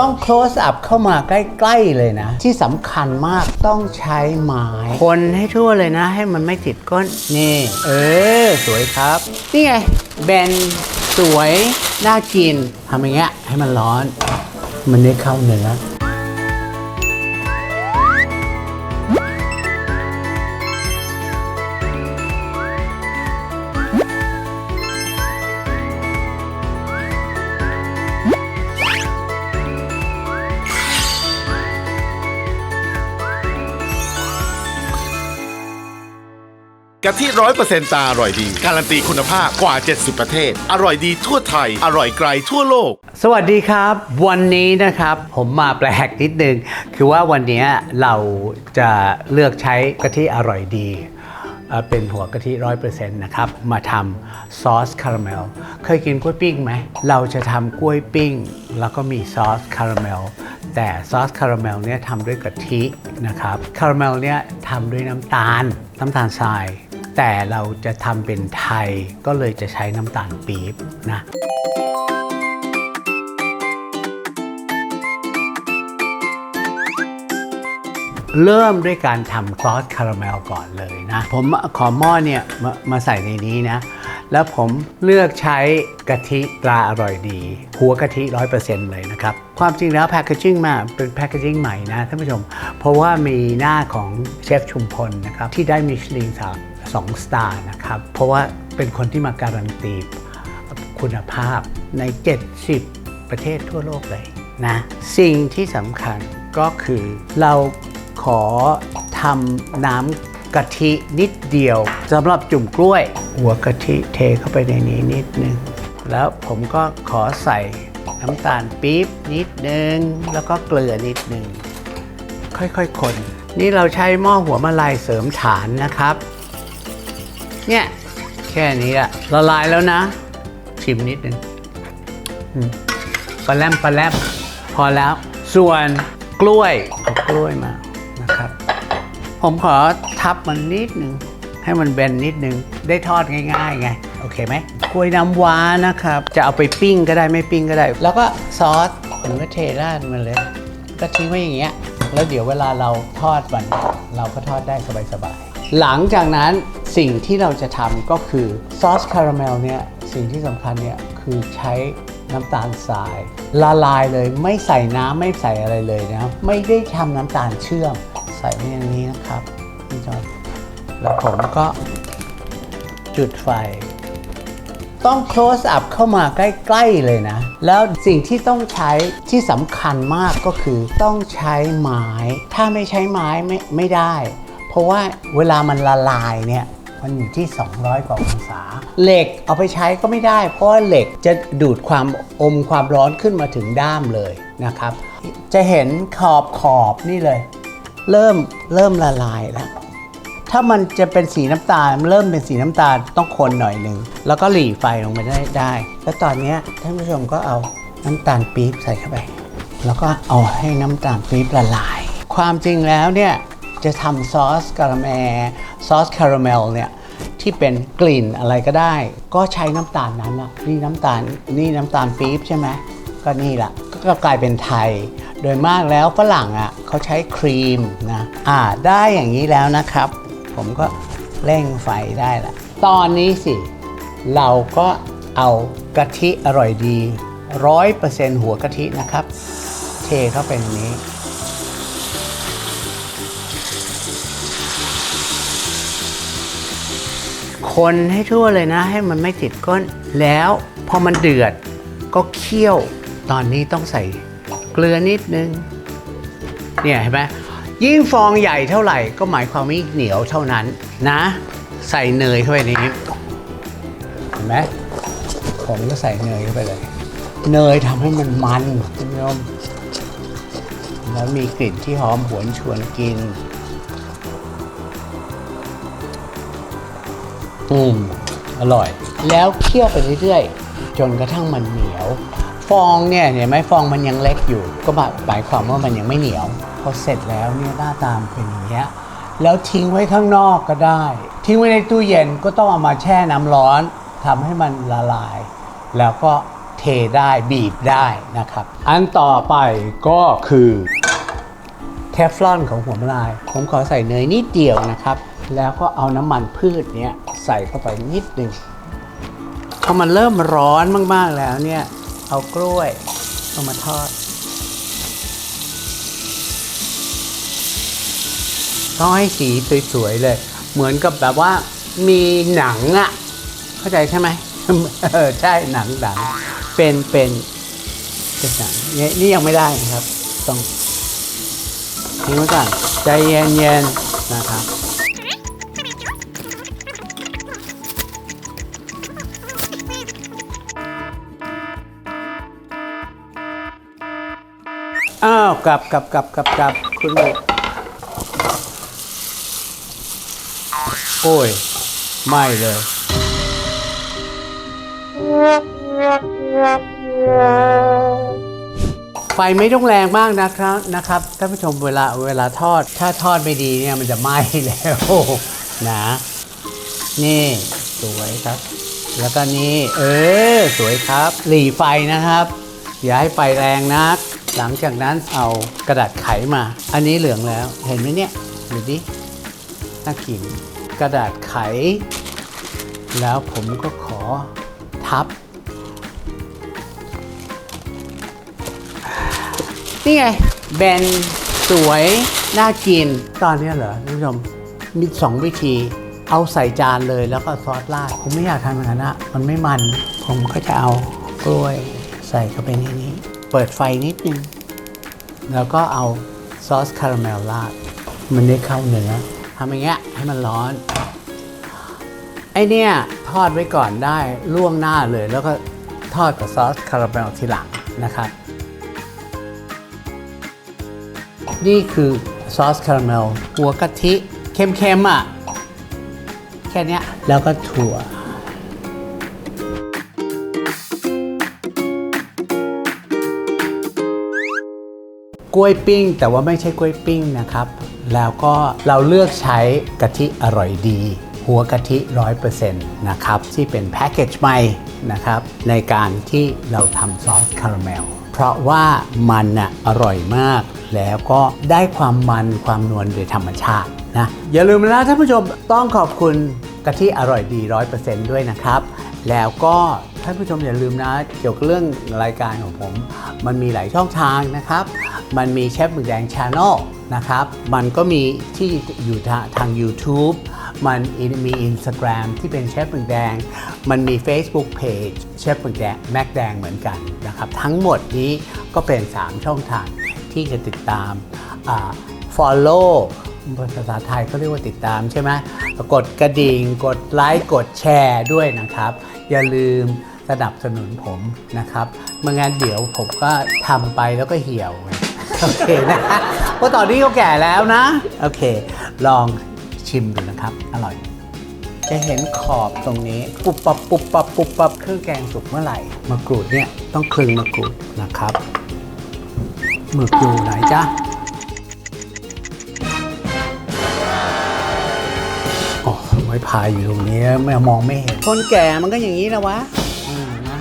ต้อง close up เข้ามาใกล้ๆเลยนะ ที่สำคัญมากต้องใช้ไม้คนให้ทั่วเลยนะ ให้มันไม่ติดก้น นี่ เออ สวยครับ นี่ไงแบนสวย น่ากินทำอย่างเงี้ยให้มันร้อน มันได้เข้าเนื้อ กะทิร้อยเปอร์เซ็นต์ตาอร่อยดี การันตีคุณภาพกว่า 70 ประเทศ อร่อยดีทั่วไทย อร่อยไกลทั่วโลก สวัสดีครับ วันนี้นะครับผมมาแปลกนิดนึง คือว่าวันนี้เราจะเลือกใช้กะทิอร่อยดีเอ่อเป็นหัวกะทิร้อยเปอร์เซ็นต์นะครับ มาทำซอสคาราเมล เคยกินกล้วยปิ้งไหม เราจะทำกล้วยปิ้ง แล้วก็มีซอสคาราเมล แต่ซอสคาราเมลเนี่ยทำด้วยกะทินะครับ คาราเมลเนี่ยทำด้วยน้ำตาล น้ำตาลทราย แต่เราจะทำเป็นไทยก็เลยจะใช้น้ำตาลปี๊บนะเริ่มด้วยการทำซอสคาราเมลก่อนเลยนะ ผมขอหม้อเนี่ยมามาใส่ในนี้นะ แล้วผมเลือกใช้กะทิตราอร่อยดี หัวกะทิ 100%เลยนะครับ ความจริงแล้วแพคเกจิ้งมาเป็นแพคเกจิ้งใหม่นะท่านผู้ชม เพราะว่ามีหน้าของเชฟชุมพลนะครับ ที่ได้มิชลินสาม สองสตาร์นะครับ เพราะว่าเป็นคนที่มาการันตีคุณภาพใน 70 ประเทศทั่วโลกเลยนะสิ่งที่สำคัญก็คือเราขอทำน้ำกะทินิดเดียวสำหรับจุ่มกล้วย หัวกะทิเทเข้าไปในนี้นิดนึง แล้วผมก็ขอใส่น้ำตาลปี๊บนิดนึง แล้วก็เกลือนิดนึง ค่อยๆคน นี่เราใช้หม้อหัวมะลายเสริมฐานนะครับ เนี่ยแค่นี้อะละลายแล้วนะ ชิมนิดนึงอืมปลาแรมปลาแรมพอแล้ว ส่วนกล้วยเอากล้วยมานะครับ ผมขอทับมันนิดนึงให้มันเบนนิดนึง ได้ทอดง่ายๆไง โอเคไหมกล้วยน้ำว้านะครับ จะเอาไปปิ้งก็ได้ไม่ปิ้งก็ได้ แล้วก็ซอสผมก็เทราดมันเลย ก็ทิ้งไว้อย่างเงี้ย แล้วเดี๋ยวเวลาเราทอดมัน เราก็ทอดได้สบายๆ หลังจากนั้นสิ่งที่เราจะทำก็คือซอสคาราเมลเนี่ยสิ่งที่สำคัญเนี่ยคือใช้น้ำตาลทราย ละลายเลยไม่ใส่น้ำไม่ใส่อะไรเลยนะไม่ได้ทำน้ำตาลเชื่อม ใส่ไว้อย่างนี้นะครับพี่จอยแล้วผมก็จุดไฟ ต้อง close up เข้ามาใกล้ ๆ เลยนะ แล้วสิ่งที่ต้องใช้ที่สำคัญมากก็คือต้องใช้ไม้ ถ้าไม่ใช้ไม้ไม่ไม่ได้ เพราะว่าเวลามันละลายเนี่ยมันอยู่ที่ 200 กว่าองศา เหล็กเอาไปใช้ก็ไม่ได้ เพราะว่าเหล็กจะดูดความอมความร้อนขึ้นมาถึงด้ามเลยนะครับ จะเห็นขอบขอบนี่เลย เริ่มเริ่มละลายแล้วถ้ามันจะเป็นสีน้ำตาลเริ่มเป็นสีน้ำตาลต้องคนหน่อยหนึ่งแล้วก็หลีไฟลงไปได้ได้ แล้วตอนนี้ท่านผู้ชมก็เอาน้ำตาลปี๊บใส่เข้าไป แล้วก็เอาให้น้ำตาลปี๊บละลาย ความจริงแล้วเนี่ย จะทำซอสคาราเมลซอสคาราเมลเนี่ยที่เป็นกลิ่นอะไรก็ได้ ก็ใช้น้ำตาลนั้นนะนี่น้ำตาลนี่น้ำตาลปี๊บใช่ไหมก็นี่แหละก็กลายเป็นไทย โดยมากแล้วฝรั่งอะเขาใช้ครีมนะอ่าได้อย่างนี้แล้วนะครับ ผมก็เร่งไฟได้ละตอนนี้สิ เราก็เอากะทิอร่อยดีร้อยเปอร์เซ็นต์หัวกะทินะครับ เทเข้าไปในนี้ คนให้ทั่วเลยนะ ให้มันไม่ติดก้น แล้วพอมันเดือดก็เคี่ยวตอนนี้ต้องใส่เกลือนิดนึง เนี่ยเห็นไหมยิ่งฟองใหญ่เท่าไหร่ก็หมายความว่าเหนียวเท่านั้นนะ ใส่เนยเข้าไปนนี้เห็นไหมผมก็ใส่เนยเข้าไปเลย เนยทำให้มันมันคุณผู้ชมแล้วมีกลิ่นที่หอมหวนชวนกิน อืมอร่อย แล้วเคี่ยวไปเรื่อยๆ จนกระทั่งมันเหนียว ฟองเนี่ยเห็นไหมฟองมันยังเล็กอยู่ ก็หมายความว่ามันยังไม่เหนียว พอเสร็จแล้วเนี่ยหน้าตามเป็นอย่างเงี้ยแล้วทิ้งไว้ข้างนอกก็ได้ ทิ้งไว้ในตู้เย็นก็ต้องเอามาแช่น้ำร้อนทำให้มันละลาย แล้วก็เทเทได้บีบได้นะครับ อันต่อไปก็คือเทฟลอนของหัวมะลาย ผมขอใส่เนยนิดเดียวนะครับ แล้วก็เอาน้ำมันพืชเนี้ย ใส่เข้าไปนิดหนึ่งพอมันเริ่มร้อนมาก ๆ แล้วเนี่ย เอากล้วยเอามาทอด ต้องให้สีสวย ๆ เลย เหมือนกับแบบว่ามีหนังอะเข้าใจใช่ไหมเออใช่หนังหนังเป็นเป็นเป็นหนังเนี่ยนี่ยังไม่ได้นะครับ ต้องทิ้งไว้ก่อนใจเย็นๆนะครับาวกลับกลับกลับกลับกลับคุณโอ้ย ไม่เลย ไฟไม่ต้องแรงมากนะครับนะครับท่านผู้ชมเวลาเวลาทอด ถ้าทอดไม่ดีเนี่ยมันจะไหม้แล้วนะนี่สวยครับ แล้วก็นี่เออสวยครับ หลีไฟนะครับ อย่าให้ไฟแรงนัก หลังจากนั้นเอากระดาษไขมา อันนี้เหลืองแล้วเห็นไหมเนี่ยดูดิน่ากินกระดาษไข แล้วผมก็ขอทับ นี่ไงแบนสวยน่ากิน ตอนนี้เหรอท่านผู้ชมมีสองวิธีเอาใส่จานเลยแล้วก็ซอสราดผมไม่อยากทำอย่างนั้นนะมันไม่มัน ผมก็จะเอากล้วยใส่เข้าไปในนี้ เปิดไฟนิดนึง แล้วก็เอาซอสคาราเมลราดมันได้เข้าเนื้อทำอย่างเงี้ยให้มันร้อน ไอเนี่ยทอดไว้ก่อนได้ล่วงหน้าเลย แล้วก็ทอดกับซอสคาราเมลทีหลังนะครับ นี่คือซอสคาราเมลหัวกะทิเค็มๆอะ แค่นี้แล้วก็ถั่ว กล้วยปิ้ง แต่ว่าไม่ใช่กล้วยปิ้งนะครับ แล้วก็เราเลือกใช้กะทิอร่อยดี หัวกะทิ 100%นะครับ ที่เป็นแพ็กเกจใหม่นะครับ ในการที่เราทำซอสคาราเมลเพราะว่ามันน่ะอร่อยมาก แล้วก็ได้ความมันความนวลโดยธรรมชาตินะอย่าลืมนะท่านผู้ชมต้องขอบคุณกะทิอร่อยดี 100%ด้วยนะครับ แล้วก็ท่านผู้ชมอย่าลืมนะ เกี่ยวกับเรื่องรายการของผม มันมีหลายช่องทางนะครับ มันมีเชฟหมึกแดงช n แนลนะครับ มันก็มีที่อยู่ทาง YouTube มันมี Instagram ที่เป็นเชฟหมึกแดง มันมี Facebook Page เชฟหมึกแดงแม็กแดงเหมือนกันนะครับ ทั้งหมดนี้ก็เป็น 3 ช่องทางที่จะติดตามอ่า follow ภาษาไทยเขาเรียกว่าติดตามใช่ไหมกดกระดิ่ง กดไลค์ กดแชร์ด้วยนะครับ อย่าลืมสนับสนุนผมนะครับไม่งั้นเดี๋ยวผมก็ทำไปแล้วก็เหี่ยวไง โอเคนะเพราะตอนนี้เขาแก่แล้วนะ โอเค ลองชิมดูนะครับ อร่อย จะเห็นขอบตรงนี้ ปุบปับปุบปับปุบปับเครื่องแกงสุกเมื่อไหร่มะกรูดเนี่ยต้องคลึงมะกรูดนะครับหมึกอยู่ไหนจ๊ะโอ้ไม้พายอยู่ตรงนี้ไม่มองไม่เห็น คนแก่มันก็อย่างนี้นะวะอืมนะ